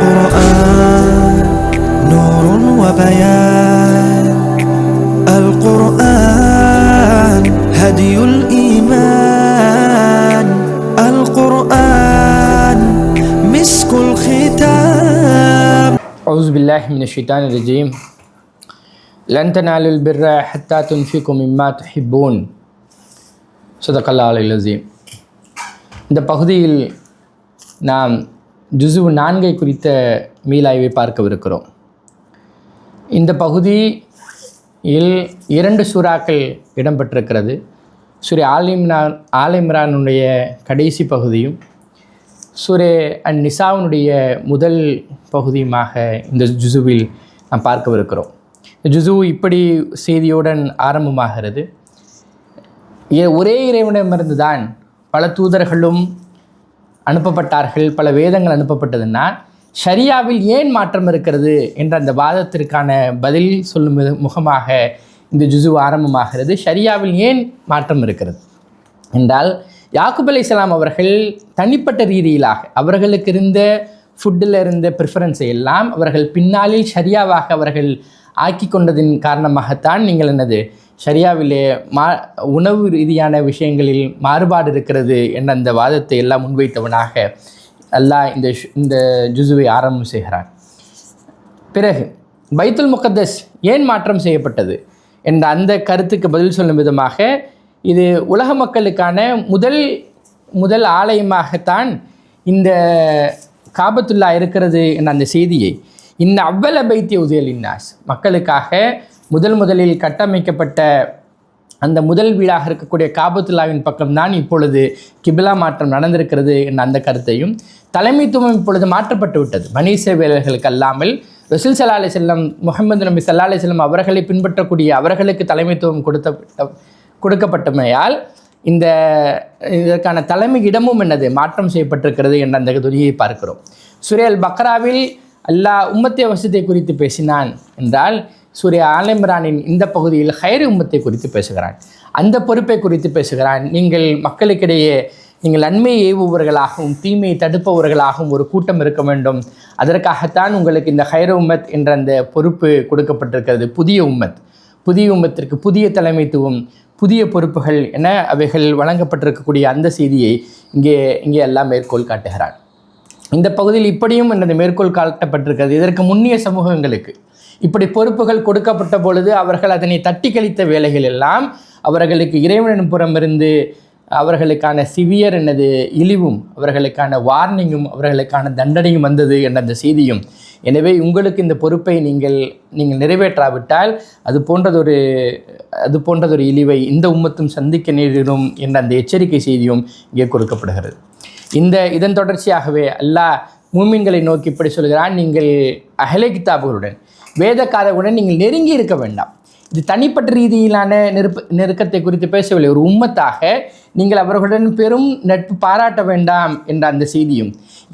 القرآن نور وبيان القرآن هدي الإيمان القرآن مسك الختام أعوذ بالله من الشيطان الرجيم لن تنالوا البر حتى تنفقوا مما تحبون صدق الله العلي العظيم இந்த பகுதியில் நாம் ஜுசுவு நான்கை குறித்த மீளாய்வை பார்க்கவிருக்கிறோம். இந்த பகுதி இல் இரண்டு சூறாக்கள் இடம்பெற்றிருக்கிறது. சூரிய ஆலிம்ரான் ஆலிம்ரானுடைய கடைசி பகுதியும் சூரே அன் நிசாவினுடைய முதல் பகுதியுமாக இந்த ஜுசுவில் நாம் பார்க்கவிருக்கிறோம். இந்த ஜுசு இப்படி செய்தியுடன் ஆரம்பமாகிறது. ஒரே இறைவனிடமிருந்து தான் பல தூதர்களும் அனுப்பப்பட்டார்கள் பல வேதங்கள் அனுப்பப்பட்டதுன்னா ஷரியாவில் ஏன் மாற்றம் இருக்கிறது என்ற அந்த வாதத்திற்கான பதில் சொல்லும் முகமாக இந்த ஜுசு ஆரம்பமாகிறது. ஷரியாவில் ஏன் மாற்றம் இருக்கிறது? என்றால் யாக்குப் இஸ்லாம் அவர்கள் தனிப்பட்ட ரீதியிலாக அவர்களுக்கு இருந்த ஃபுட்டில் இருந்த ப்ரிஃபரன்ஸை எல்லாம் அவர்கள் பின்னாளில் ஷரியாவாக அவர்கள் ஆக்கி கொண்டதின் காரணமாகத்தான் நீங்கள் என்னது ஷரியாவிலே மா உணவு ரீதியான விஷயங்களில் மாறுபாடு இருக்கிறது என்ற அந்த வாதத்தை எல்லாம் முன்வைத்தவனாக அல்லாஹ் இந்த இந்த ஜுசுவை ஆரம்பம் செய்கிறார் பிறகு பைத்துல் முகத்தஸ் ஏன் மாற்றம் செய்யப்பட்டது என்ற அந்த கருத்துக்கு பதில் சொல்லும் விதமாக இது உலக மக்களுக்கான முதல் முதல் ஆலயமாகத்தான் இந்த காபத்துல்லா இருக்கிறது என்ற அந்த செய்தியை இந்த அவ்வள பைத்திய உதயலின்னாஸ் மக்களுக்காக முதல் முதலில் கட்டமைக்கப்பட்ட அந்த முதல் வீடாக இருக்கக்கூடிய காபத்துல்லாவின் பக்கம்தான் இப்பொழுது கிபிலா மாற்றம் நடந்திருக்கிறது என்ற அந்த கருத்தையும் தலைமைத்துவம் இப்பொழுது மாற்றப்பட்டு விட்டது. மனித வேலைகளுக்கு அல்லாமல் ரசூல் சல்லா அலி செல்லம் முகமது நபி சல்லா அலி செல்லம் அவர்களை பின்பற்றக்கூடிய அவர்களுக்கு தலைமைத்துவம் கொடுத்த கொடுக்கப்பட்டமையால் இந்த இதற்கான தலைமை இடமும் என்னது? மாற்றம் செய்யப்பட்டிருக்கிறது என்ற அந்த துணியை பார்க்கிறோம். சுரேல் பக்ராவில் அல்லாஹ் உம்மத்திய வசதியை குறித்து பேசினான் என்றால் சூரிய ஆலம்பிரானின் இந்த பகுதியில் ஹைர் உம்மத்தை குறித்து பேசுகிறான். அந்த பொறுப்பை குறித்து பேசுகிறான். நீங்கள் மக்களுக்கிடையே நீங்கள் நன்மையை ஏவுபவர்களாகவும் தீமையை தடுப்பவர்களாகவும் ஒரு கூட்டம் இருக்க வேண்டும். அதற்காகத்தான் உங்களுக்கு இந்த ஹைர உம்மத் என்ற அந்த பொறுப்பு கொடுக்கப்பட்டிருக்கிறது. புதிய உம்மத். புதிய உம்மத்திற்கு புதிய தலைமைத்துவம் புதிய பொறுப்புகள் என அவைகள் வழங்கப்பட்டிருக்கக்கூடிய அந்த செய்தியை இங்கே இங்கே எல்லாம் மேற்கோள் காட்டுகிறான். இந்த பகுதியில் இப்படியும் எனது மேற்கோள் காட்டப்பட்டிருக்கிறது. இதற்கு முன்னிய சமூகங்களுக்கு இப்படி பொறுப்புகள் கொடுக்கப்பட்ட பொழுது அவர்கள் அதனை தட்டி கழித்த வேலைகள் எல்லாம் அவர்களுக்கு இறைவனின் புறமிருந்து அவர்களுக்கான சிவியர் என்னது இழிவும் அவர்களுக்கான வார்னிங்கும் அவர்களுக்கான தண்டனையும் வந்தது என்ற அந்த செய்தியும். எனவே உங்களுக்கு இந்த பொறுப்பை நீங்கள் நீங்கள் நிறைவேற்றாவிட்டால் அது போன்றதொரு அது போன்றதொரு இழிவை இந்த உம்மத்தும் சந்திக்க நேரிடும் என்ற அந்த எச்சரிக்கை செய்தியும் இங்கே கொடுக்கப்படுகிறது. இந்த இதன் தொடர்ச்சியாகவே அல்லாஹ் மூமின்களை நோக்கி இப்படி சொல்கிறான். நீங்கள் அகலே கித்தாபுகளுடன் வேதக்காரர்களுடன் நீங்கள் நெருங்கி இருக்க வேண்டாம். இது தனிப்பட்ட ரீதியிலான நெருப்பு நெருக்கத்தை குறித்து பேசவில்லை. ஒரு உம்மத்தாக நீங்கள் அவர்களுடன் பெரும் நட்பு பாராட்ட வேண்டாம் என்ற அந்த செய்தியும்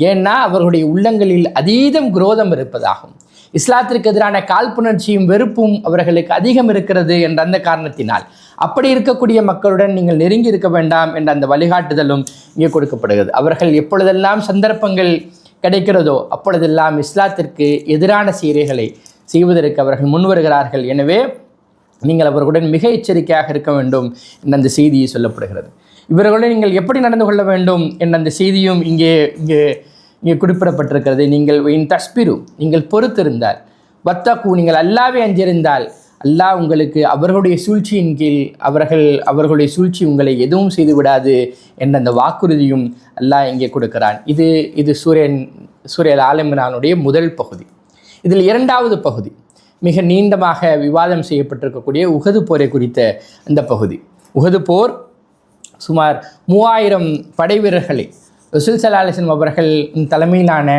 ஏன்னா அவர்களுடைய உள்ளங்களில் அதீதம் குரோதம் இருப்பதாகும். இஸ்லாத்திற்கு எதிரான காழ்ப்புணர்ச்சியும் வெறுப்பும் அவர்களுக்கு அதிகம் இருக்கிறது என்ற அந்த காரணத்தினால் அப்படி இருக்கக்கூடிய மக்களுடன் நீங்கள் நெருங்கி இருக்க வேண்டாம் என்ற அந்த வழிகாட்டுதலும் இங்கே கொடுக்கப்படுகிறது. அவர்கள் எப்பொழுதெல்லாம் சந்தர்ப்பங்கள் கிடைக்கிறதோ அப்பொழுதெல்லாம் இஸ்லாத்திற்கு எதிரான சீரைகளை செய்வதற்கு அவர்கள் முன்வருகிறார்கள். எனவே நீங்கள் அவர்களுடன் மிக எச்சரிக்கையாக இருக்க வேண்டும் என்ற அந்த செய்தியை சொல்லப்படுகிறது. இவர்களுடன் நீங்கள் எப்படி நடந்து கொள்ள வேண்டும் என்ற அந்த செய்தியும் இங்கே இங்கே இங்கே குறிப்பிடப்பட்டிருக்கிறது. நீங்கள் இன் தஸ்பிரு நீங்கள் பொறுத்திருந்தால். வத்தகு நீங்கள் அல்லாவே அஞ்சிருந்தால் அல்லாஹ் உங்களுக்கு அவர்களுடைய சூழ்ச்சியின் கீழ் அவர்கள் அவர்களுடைய சூழ்ச்சி உங்களை எதுவும் செய்து விடாது என்ற அந்த வாக்குறுதியும் அல்லாஹ் இங்கே கொடுக்கிறான். இது இது சூரியன் சூரியல் ஆலமிரானுடைய முதல் பகுதி. இதில் இரண்டாவது பகுதி. மிக நீண்டமாக விவாதம் செய்யப்பட்டிருக்கக்கூடிய உகது போரை குறித்த அந்த பகுதி. உகது போர் சுமார் மூவாயிரம் படை வீரர்களை ரசூல் சலாலிசன் அவர்கள் தலைமையிலான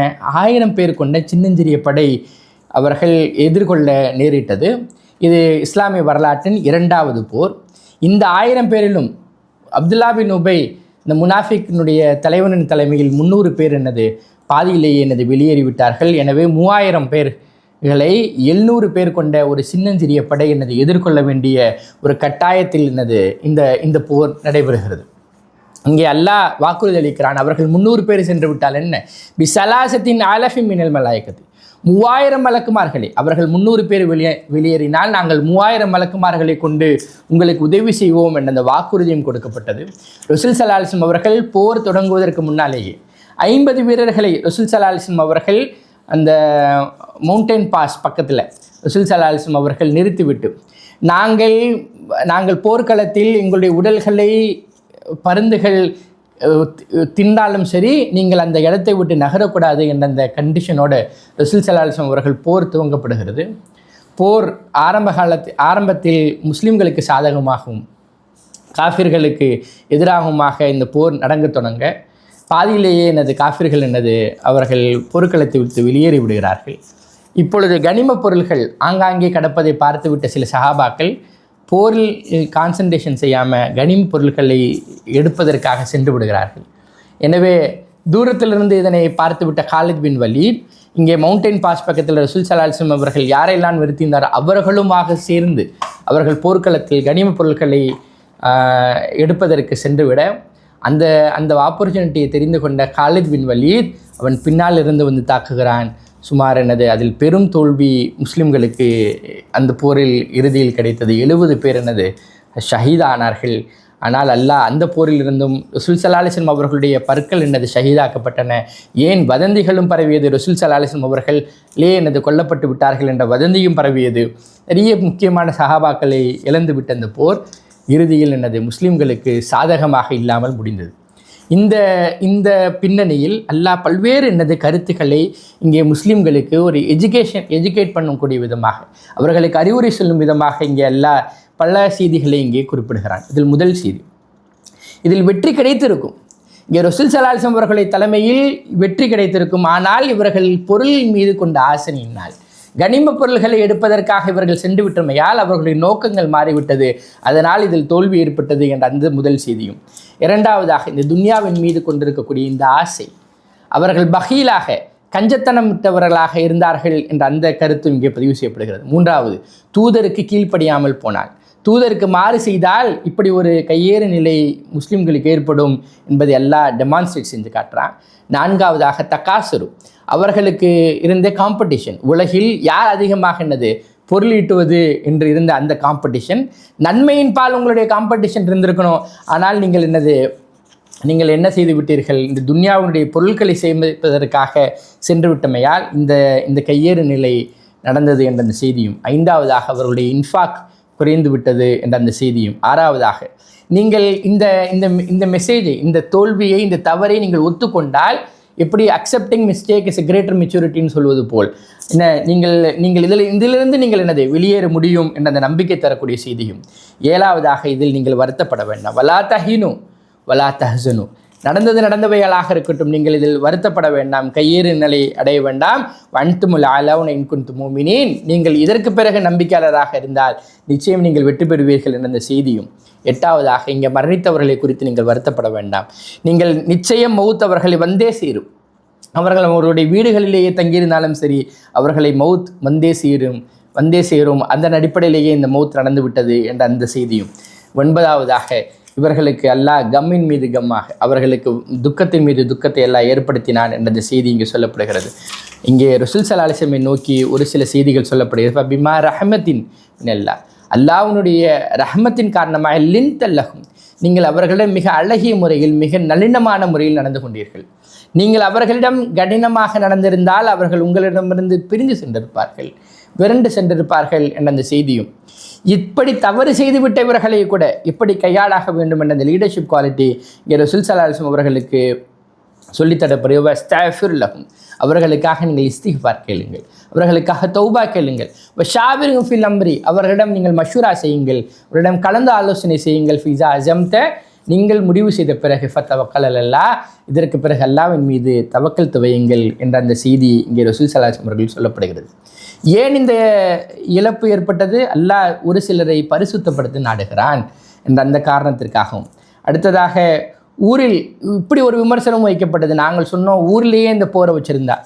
ஆயிரம் பேர் கொண்ட சின்னஞ்சிறிய படை அவர்கள் எதிர்கொள்ள நேரிட்டது. இது இஸ்லாமிய வரலாற்றின் இரண்டாவது போர். இந்த ஆயிரம் பேரிலும் அப்துல்லா பின் உபை இந்த முனாஃபிக்னுடைய தலைவனின் தலைமையில் முந்நூறு பேர் என்னது? பாதியிலேயே எனது வெளியேறிவிட்டார்கள். எனவே மூவாயிரம் பேர்களை எழுநூறு பேர் கொண்ட ஒரு சின்னஞ்சிறிய படை எனது எதிர்கொள்ள வேண்டிய ஒரு கட்டாயத்தில் எனது இந்த இந்த போர் நடைபெறுகிறது. இங்கே அல்லாஹ் வாக்குறுதி அளிக்கிறான் அவர்கள் முந்நூறு பேர் சென்று விட்டால் என்ன? பிசலாசத்தின் அலஃபி மினல் மலாயக்கத்து. மூவாயிரம் மலக்குமார்களே அவர்கள் முந்நூறு பேர் வெளியே வெளியேறினால் நாங்கள் மூவாயிரம் மலக்குமார்களை கொண்டு உங்களுக்கு உதவி செய்வோம் என்ற அந்த வாக்குறுதியும் கொடுக்கப்பட்டது. ருசில் சலாலிசம் அவர்கள் போர் தொடங்குவதற்கு முன்னாலேயே ஐம்பது வீரர்களை ரசூல் சலாலிசம் அவர்கள் அந்த மவுண்டைன் பாஸ் பக்கத்தில் ரசுல் சலாலிசம் அவர்கள் நிறுத்திவிட்டு நாங்கள் நாங்கள் போர்க்களத்தில் எங்களுடைய உடல்களை பருந்துகள் திண்டாலும் தின்றாலும் சரி நீங்கள் அந்த இடத்தை விட்டு நகரக்கூடாது என்ற அந்த கண்டிஷனோட ரசூல் சலாலிசம் அவர்கள் போர் துவங்கப்படுகிறது. போர் ஆரம்ப காலத்தில் ஆரம்பத்தில் முஸ்லீம்களுக்கு சாதகமாகவும் காஃபிர்களுக்கு எதிராகவுமாக இந்த போர் நடங்க தொடங்க பாதியிலேயே எனது காஃபிர்கள் என்னது? அவர்கள் போர்க்களத்தை விட்டு வெளியேறி விடுகிறார்கள். இப்பொழுது கனிம பொருள்கள் ஆங்காங்கே கடப்பதை பார்த்துவிட்ட சில சஹாபாக்கள் போரில் கான்சன்ட்ரேஷன் செய்யாமல் கனிம பொருட்களை எடுப்பதற்காக சென்று விடுகிறார்கள். எனவே தூரத்திலிருந்து இதனை பார்த்துவிட்ட காலித் பின் வலீத் இங்கே மவுண்டைன் பாஸ் பக்கத்தில் ரசூல் சலால்சம் அவர்கள் யாரெல்லாம் நிறுத்தியிருந்தாரோ அவர்களுமாக சேர்ந்து அவர்கள் போர்க்களத்தில் கனிம பொருட்களை எடுப்பதற்கு சென்றுவிட அந்த அந்த ஆப்பர்ச்சுனிட்டியை தெரிந்து கொண்ட காலித் பின் வலீத் அவன் பின்னால் இருந்து வந்து தாக்குகிறான். சுமார் என்னது அதில் பெரும் தோல்வி முஸ்லிம்களுக்கு அந்த போரில் இறுதியில் கிடைத்தது. எழுபது பேர் என்னது ஷஹீதானார்கள் ஆனால் அல்லாஹ் அந்த போரில் இருந்தும் ரசூல் சலாலிசன் அவர்களுடைய பற்கள் என்னது ஷஹீதாக்கப்பட்டன. ஏன் வதந்திகளும் பரவியது? ரசூல் சலாலிசன் அவர்கள் லே கொல்லப்பட்டு விட்டார்கள் என்ற வதந்தியும் பரவியது. நிறைய முக்கியமான சஹாபாக்களை இழந்து விட்ட அந்த போர் இறுதியில் என்னது? முஸ்லீம்களுக்கு சாதகமாக இல்லாமல் முடிந்தது. இந்த இந்த பின்னணியில் அல்லாஹ் பல்வேறு என்னது கருத்துக்களை இங்கே முஸ்லீம்களுக்கு ஒரு எஜுகேஷன் எஜுகேட் பண்ணக்கூடிய விதமாக அவர்களுக்கு அறிவுரை சொல்லும் விதமாக இங்கே எல்லா பல செய்திகளை இங்கே குறிப்பிடுகிறான். இதில் முதல் செய்தி. இதில் வெற்றி கிடைத்திருக்கும். இங்கே ரொசில் சலால்சம் அவர்களை தலைமையில் வெற்றி கிடைத்திருக்கும். ஆனால் இவர்கள் பொருள் மீது கொண்ட ஆசனையினால் கனிம பொருள்களை எடுப்பதற்காக இவர்கள் சென்று விட்டமையால் அவர்களுடைய நோக்கங்கள் மாறிவிட்டது. அதனால் இதில் தோல்வி ஏற்பட்டது என்ற அந்த முதல் செய்தியும். இரண்டாவதாக இந்த துன்யாவின் மீது கொண்டிருக்கக்கூடிய இந்த ஆசை. அவர்கள் பகீலாக கஞ்சத்தனமிட்டவர்களாக இருந்தார்கள் என்ற அந்த கருத்தும் இங்கே பதிவு செய்யப்படுகிறது. மூன்றாவது தூதருக்கு கீழ்ப்படியாமல் போனால் தூதருக்கு மாறு செய்தால் இப்படி ஒரு கையேறு நிலை முஸ்லிம்களுக்கு ஏற்படும் என்பதை எல்லாம் டெமான்ஸ்ட்ரேட் செஞ்சு காட்டுறான். நான்காவதாக தக்காசுரு அவர்களுக்கு இருந்த காம்படிஷன் உலகில் யார் அதிகமாக என்னது? பொருளீட்டுவது என்று இருந்த அந்த காம்படிஷன் நன்மையின் பால் உங்களுடைய காம்படிஷன் இருந்திருக்கணும். ஆனால் நீங்கள் என்னது? நீங்கள் என்ன செய்து விட்டீர்கள்? இந்த துன்யாவினுடைய பொருட்களை சேமிப்பதற்காக சென்று விட்டமையால் இந்த இந்த கையேறு நிலை நடந்தது என்ற அந்த செய்தியும். ஐந்தாவதாக அவர்களுடைய இன்ஃபாக் குறைந்து விட்டது என்ற அந்த செய்தியும். ஆறாவதாக நீங்கள் இந்த இந்த இந்த மெசேஜை இந்த தோல்வியை இந்த தவறை நீங்கள் ஒத்துக்கொண்டால் எப்படி அக்செப்டிங் மிஸ்டேக் இஸ் கிரேட்டர் மெச்சூரிட்டின்னு சொல்வது போல். என்ன நீங்கள் நீங்கள் இதில் இதிலிருந்து நீங்கள் என்னது வெளியேற முடியும் என்ற அந்த நம்பிக்கை தரக்கூடிய செய்தியும். ஏழாவதாக இதில் நீங்கள் வருத்தப்பட வேண்டாம். வலா தஹீனு வலா தஹசனு. நடந்தது நடந்தவைகளாக இருக்கட்டும் நீங்கள் இதில் வருத்தப்பட வேண்டாம். கையேறு நிலை அடைய வேண்டாம். வன்துமுல் ஆலவுன் இன்குந்து மூமினேன். நீங்கள் இதற்கு பிறகு நம்பிக்கையாளராக இருந்தால் நிச்சயம் நீங்கள் வெற்றி பெறுவீர்கள் என்ற அந்த செய்தியும். எட்டாவதாக இங்கே மரணித்தவர்களை குறித்து நீங்கள் வருத்தப்பட வேண்டாம். நீங்கள் நிச்சயம் மௌத்தவர்களை வந்தே சேரும். அவர்கள் அவர்களுடைய வீடுகளிலேயே தங்கியிருந்தாலும் சரி அவர்களை மவுத் வந்தே சேரும் வந்தே சேரும். அந்த அடிப்படையிலேயே இந்த மவுத் நடந்து விட்டது என்ற அந்த செய்தியும். ஒன்பதாவதாக இவர்களுக்கு அல்லாஹ் கம்மின் மீது கம்மாக அவர்களுக்கு துக்கத்தின் மீது துக்கத்தை எல்லாம் ஏற்படுத்தினான் என்ற செய்தி இங்கே சொல்லப்படுகிறது. இங்கே ரசூல் சலாலிசமை நோக்கி ஒரு சில செய்திகள் சொல்லப்படுகிறது. பிமா ரஹமத்தின் நெல்லா அல்லாவுனுடைய ரஹமத்தின் காரணமாக லின் தல்லகும் நீங்கள் அவர்களிடம் மிக அழகிய முறையில் மிக நளினமான முறையில் நடந்து கொண்டீர்கள். நீங்கள் அவர்களிடம் கடினமாக நடந்திருந்தால் அவர்கள் உங்களிடமிருந்து பிரிந்து சென்றிருப்பார்கள். விரண்டு சென்றிருப்பார்கள் என்ற அந்த செய்தியும். இப்படி தவறு செய்துவிட்ட இவர்களை கூட இப்படி கையாளாக வேண்டும் என்ற அந்த லீடர்ஷிப் குவாலிட்டி இங்கே ரசூல் சலாஹம் அவர்களுக்கு சொல்லித்தரப்படுவ அவர்களுக்காக நீங்கள் இஸ்திஃபார் கேளுங்கள். அவர்களுக்காக தௌபா கேளுங்கள். ஷாபிரும் ஃபில் அம்ரி. அவர்களிடம் நீங்கள் மஷூரா செய்யுங்கள். அவரிடம் கலந்து ஆலோசனை செய்யுங்கள். ஃபிசா அஜம்த நீங்கள் முடிவு செய்த பிறகு ஃபத்தவக்கல் அல்லா. இதற்கு பிறகு அல்லாவின் மீது தவக்கல் துவையுங்கள் என்ற அந்த செய்தி இங்கே ரசூல் சலாஹம் அவர்கள் சொல்லப்படுகிறது. ஏன் இந்த இழப்பு ஏற்பட்டது? அல்லாஹ் ஒரு சிலரை பரிசுத்தப்படுத்தி நாடுகிறான் என்ற அந்த காரணத்திற்காகவும். அடுத்ததாக ஊரில் இப்படி ஒரு விமர்சனம் வைக்கப்பட்டது. நாங்கள் சொன்னோம் ஊர்லேயே இந்த போரை வச்சுருந்தா.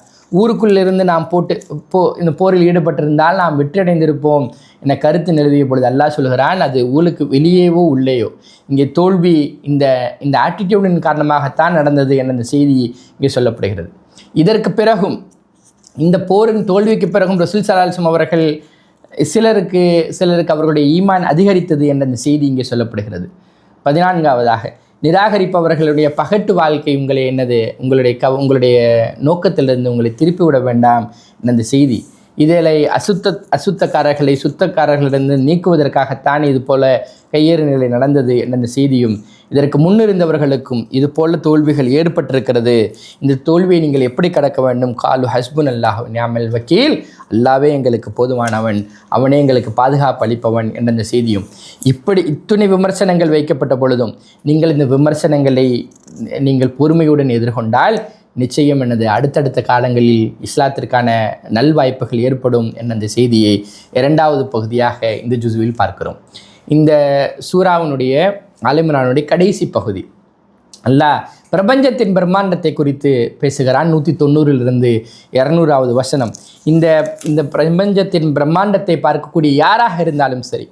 ஊருக்குள்ளிருந்து நாம் போட்டு போ இந்த போரில் ஈடுபட்டிருந்தால் நாம் வெற்றியடைந்திருப்போம் என கருத்து நிறுவிய பொழுது அல்லாஹ் சொல்கிறான் அது ஊருக்கு வெளியேவோ உள்ளேயோ. இங்கே தோல்வி இந்த இந்த ஆட்டிடியூடின் காரணமாகத்தான் நடந்தது என இந்த செய்தி இங்கே சொல்லப்படுகிறது. இதற்கு பிறகும் இந்த போரின் தோல்விக்கு பிறகும் ரசூல் சலால்சம் அவர்கள் சிலருக்கு சிலருக்கு அவர்களுடைய ஈமான் அதிகரித்தது என்ற அந்த செய்தி இங்கே சொல்லப்படுகிறது. பதினான்காவதாக நிராகரிப்பவர்களுடைய பகட்டு வாழ்க்கை உங்களை என்னது? உங்களுடைய க உங்களுடைய நோக்கத்திலிருந்து உங்களை திருப்பி விட வேண்டாம் என்ற செய்தி. இதில் அசுத்த அசுத்தக்காரர்களை சுத்தக்காரர்களிடம் நீக்குவதற்காகத்தான் இது போல கையேறு நிலை நடந்தது என்ற அந்த செய்தியும் இதற்கு முன்னிருந்தவர்களுக்கும் இது போல தோல்விகள் ஏற்பட்டிருக்கிறது. இந்த தோல்வியை நீங்கள் எப்படி கடக்க வேண்டும்? காலு ஹஸ்புன் அல்லாஹ் நியாமல் வக்கீல். அல்லாவே எங்களுக்கு போதுமானவன். அவனே எங்களுக்கு பாதுகாப்பு அளிப்பவன் என்ற இந்த செய்தியும். இப்படி இத்துணை விமர்சனங்கள் வைக்கப்பட்ட பொழுதும் நீங்கள் இந்த விமர்சனங்களை நீங்கள் பொறுமையுடன் எதிர்கொண்டால் நிச்சயம் எனது அடுத்தடுத்த காலங்களில் இஸ்லாத்திற்கான நல்வாய்ப்புகள் ஏற்படும் என்ற அந்த செய்தியை இரண்டாவது பகுதியாக இந்த ஜுசுவில் பார்க்கிறோம். இந்த சூறாவினுடைய ஆலிமரானுடைய கடைசி பகுதி. அல்லாஹ் பிரபஞ்சத்தின் பிரம்மாண்டத்தை குறித்து பேசுகிறான் நூற்றி தொண்ணூறிலிருந்து இரநூறாவது வசனம். இந்த இந்த பிரபஞ்சத்தின் பிரம்மாண்டத்தை பார்க்கக்கூடிய யாராக இருந்தாலும் சரி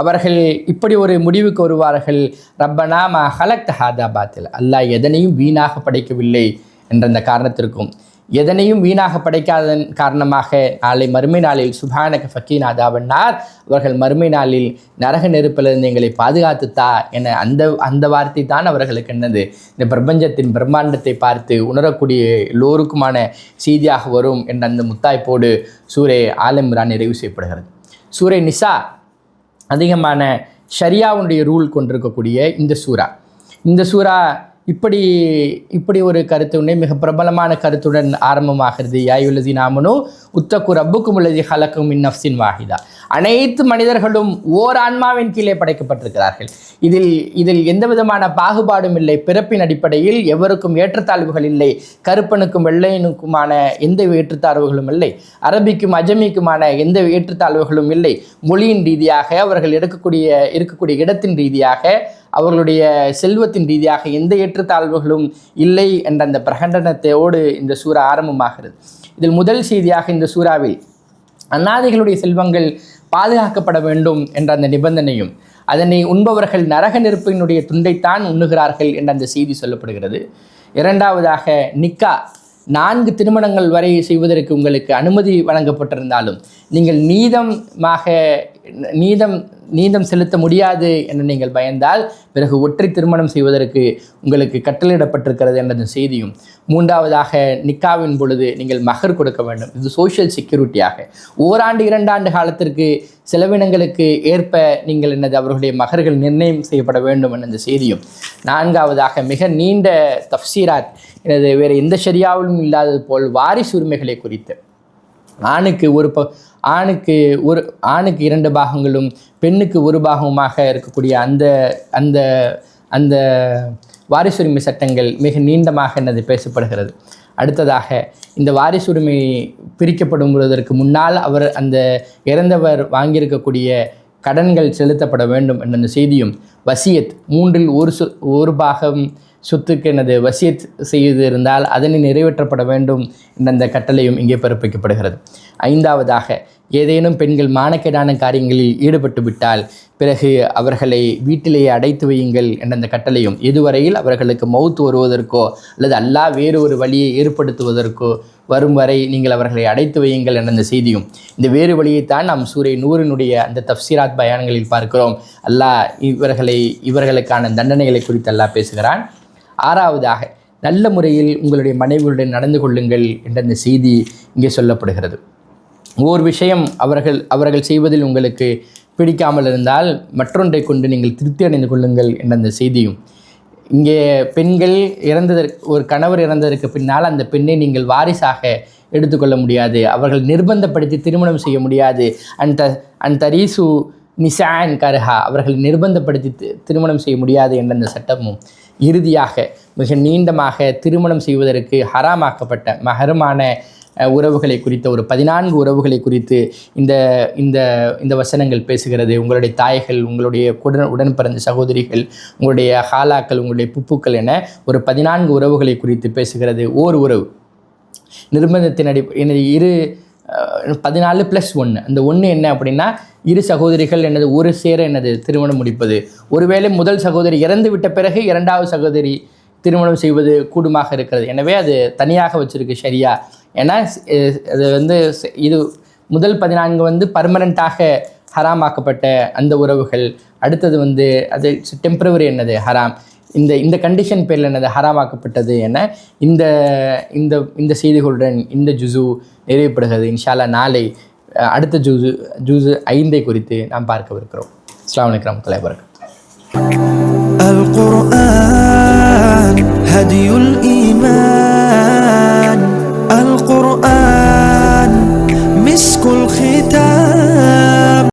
அவர்கள் இப்படி ஒரு முடிவுக்கு வருவார்கள். ரப்பனா மா ஹலக் ஹாதா பாத்தில். அல்லாஹ் எதனையும் வீணாக படைக்கவில்லை என்ற அந்த காரணத்திற்கும். எதனையும் வீணாக படைக்காததன் காரணமாக நாளை மறுமை நாளில் சுபானக ஃபக்கீனாதாவன்னார் அவர்கள் மறுமை நாளில் நரக நெருப்பிலிருந்து எங்களை பாதுகாத்து தா என அந்த அந்த வார்த்தை தான் அவர்களுக்கு என்னது? இந்த பிரபஞ்சத்தின் பிரம்மாண்டத்தை பார்த்து உணரக்கூடிய எல்லோருக்குமான செய்தியாக வரும் என்ற அந்த முத்தாய்ப்போடு சூரே ஆலம்ரான் நிறைவு செய்யப்படுகிறது. சூரே நிசா அதிகமான ஷரியாவுடைய ரூல் கொண்டிருக்கக்கூடிய இந்த சூரா. இந்த சூரா இப்படி இப்படி ஒரு கருத்துடனே மிக பிரபலமான கருத்துடன் ஆரம்பமாகிறது. யாயுள்ளதி நாமனு உத்தக்கு ரப்புக்கும் உள்ளதி ஹலக்கும் மின் நஃப்சின் வாஹிதா. அனைத்து மனிதர்களும் ஓர் ஆன்மாவின் கீழே படைக்கப்பட்டிருக்கிறார்கள். இதில் இதில் எந்த விதமான பாகுபாடும் இல்லை. பிறப்பின் அடிப்படையில் எவருக்கும் ஏற்றத்தாழ்வுகள் இல்லை. கருப்பனுக்கும் வெள்ளையனுக்குமான எந்த ஏற்றத்தாழ்வுகளும் இல்லை. அரபிக்கும் அஜமிக்குமான எந்த ஏற்றத்தாழ்வுகளும் இல்லை. மொழியின் ரீதியாக அவர்கள் எடுக்கக்கூடிய இருக்கக்கூடிய இடத்தின் ரீதியாக அவர்களுடைய செல்வத்தின் ரீதியாக எந்த ஏற்றத்தாழ்வுகளும் இல்லை என்ற அந்த பிரகடனத்தோடு இந்த சூறா ஆரம்பமாகிறது. இதில் முதல் செய்தியாக இந்த சூறாவில் அன்னாதைகளுடைய செல்வங்கள் பாதுகாக்கப்பட வேண்டும் என்ற அந்த நிபந்தனையும் அதனை உண்பவர்கள் நரக நெருப்பினுடைய துண்டைத்தான் உண்ணுகிறார்கள் என்ற அந்த செய்தி சொல்லப்படுகிறது. இரண்டாவதாக நிக்கா நான்கு திருமணங்கள் வரை செய்வதற்கு உங்களுக்கு அனுமதி வழங்கப்பட்டிருந்தாலும் நீங்கள் நீதமாக நீதம் நீதம் செலுத்த முடியாது என்று நீங்கள் பயந்தால் பிறகு ஒற்றை திருமணம் செய்வதற்கு உங்களுக்கு கட்டளையிடப்பட்டிருக்கிறது என்ற செய்தியும். மூன்றாவதாக நிக்காவின் பொழுது நீங்கள் மகர் கொடுக்க வேண்டும். இது சோஷியல் செக்யூரிட்டியாக ஓராண்டு இரண்டாண்டு காலத்திற்கு செலவினங்களுக்கு ஏற்ப நீங்கள் என்னது அவர்களுடைய மகர்கள் நிர்ணயம் செய்யப்பட வேண்டும் என்ற செய்தியும். நான்காவதாக மிக நீண்ட தப்சீராத் எனது வேறு எந்த சரியாவிலும் இல்லாதது போல் வாரிசு உரிமைகளை குறித்து. ஆணுக்கு ஒரு ப ஆணுக்கு ஒரு ஆணுக்கு இரண்டு பாகங்களும் பெண்ணுக்கு ஒரு பாகமாக இருக்கக்கூடிய அந்த அந்த அந்த வாரிசுரிமை சட்டங்கள் மிக நீண்டமாக எனது பேசப்படுகிறது. அடுத்ததாக இந்த வாரிசுரிமை பொழுதற்கு முன்னால் அவர் அந்த இறந்தவர் வாங்கியிருக்கக்கூடிய கடன்கள் செலுத்தப்பட வேண்டும் என்ற அந்த செய்தியும் வசியத் மூன்றில் ஒரு சொ ஒரு பாகம் சொத்துக்கு எனது வசியத் செய்து இருந்தால் அதனை நிறைவேற்றப்பட வேண்டும் என்ற அந்த கட்டளையும் இங்கே பிறப்பிக்கப்படுகிறது. ஐந்தாவதாக ஏதேனும் பெண்கள் மானக்கேடான காரியங்களில் ஈடுபட்டு விட்டால் பிறகு அவர்களை வீட்டிலேயே அடைத்து வையுங்கள் என்ற அந்த கட்டளையும் இதுவரையில் அவர்களுக்கு மௌத்து வருவதற்கோ அல்லது அல்லாஹ் வேறு ஒரு வழியை ஏற்படுத்துவதற்கோ வரும் வரை நீங்கள் அவர்களை அடைத்து வையுங்கள் என்ற அந்த செய்தியும் இந்த வேறு வழியைத்தான் நாம் சூரிய நூறினுடைய அந்த தப்சீராத் பயான்களில் பார்க்கிறோம். அல்லாஹ் இவர்களை இவர்களுக்கான தண்டனைகளை குறித்து அல்லாஹ் பேசுகிறான். ஆறாவதாக நல்ல முறையில் உங்களுடைய மனைவியுடன் நடந்து கொள்ளுங்கள் என்ற அந்த செய்தி இங்கே சொல்லப்படுகிறது. ஓர் விஷயம் அவர்கள் அவர்கள் செய்வதில் உங்களுக்கு பிடிக்காமல் இருந்தால் மற்றொன்றை கொண்டு நீங்கள் திருப்தி அடைந்து கொள்ளுங்கள் என்ற அந்த செய்தியும். இங்கே பெண்கள் இறந்ததற்கு ஒரு கணவர் இறந்ததற்கு பின்னால் அந்த பெண்ணை நீங்கள் வாரிசாக எடுத்துக்கொள்ள முடியாது. அவர்கள் நிர்பந்தப்படுத்தி திருமணம் செய்ய முடியாது. அந்த அந்த தரீசு நிசான் கர்ஹா அவர்கள் நிர்பந்தப்படுத்தி திருமணம் செய்ய முடியாது என்ற அந்த சட்டமும் இறுதியாக மிக நீண்டமாக திருமணம் செய்வதற்கு ஹராமாக்கப்பட்ட மகரமான உறவுகளை குறித்த ஒரு பதினான்கு உறவுகளை குறித்து இந்த இந்த இந்த வசனங்கள் பேசுகிறது. உங்களுடைய தாய்கள் உங்களுடைய உடன் உடன் பிறந்த சகோதரிகள் உங்களுடைய ஹாலாக்கள் உங்களுடைய புப்புக்கள் என ஒரு பதினான்கு உறவுகளை குறித்து பேசுகிறது. ஓர் உறவு. நிர்பந்தத்தின் அடி எனது இரு பதினாலு ப்ளஸ் ஒன்று அந்த ஒன்று என்ன அப்படின்னா இரு சகோதரிகள் எனது ஒரு சேர எனது திருமணம் முடிப்பது. ஒருவேளை முதல் சகோதரி இறந்து விட்ட பிறகு இரண்டாவது சகோதரி திருமணம் செய்வது கூடுமாக இருக்கிறது. எனவே அது தனியாக வச்சுருக்கு சரியா ஏன்னா அது வந்து இது முதல் பதினான்கு வந்து பர்மனண்ட்டாக ஹராமாக்கப்பட்ட அந்த உறவுகள். அடுத்தது வந்து அது டெம்பரவரி என்னது? ஹராம். இந்த இந்த கண்டிஷன் பேரில் என்னது? ஹராமாக்கப்பட்டது என இந்த இந்த இந்த செய்திகளுடன் இந்த ஜுசு நிறைவுபடுகிறது. இன்ஷால்லா நாளை அடுத்த ஜூசு ஜூசு ஐந்தை குறித்து நாம் பார்க்கவிருக்கிறோம். அஸ்ஸலாமு அலைக்கும் தலைவர்கள் هدي الإيمان القرآن مسك الختان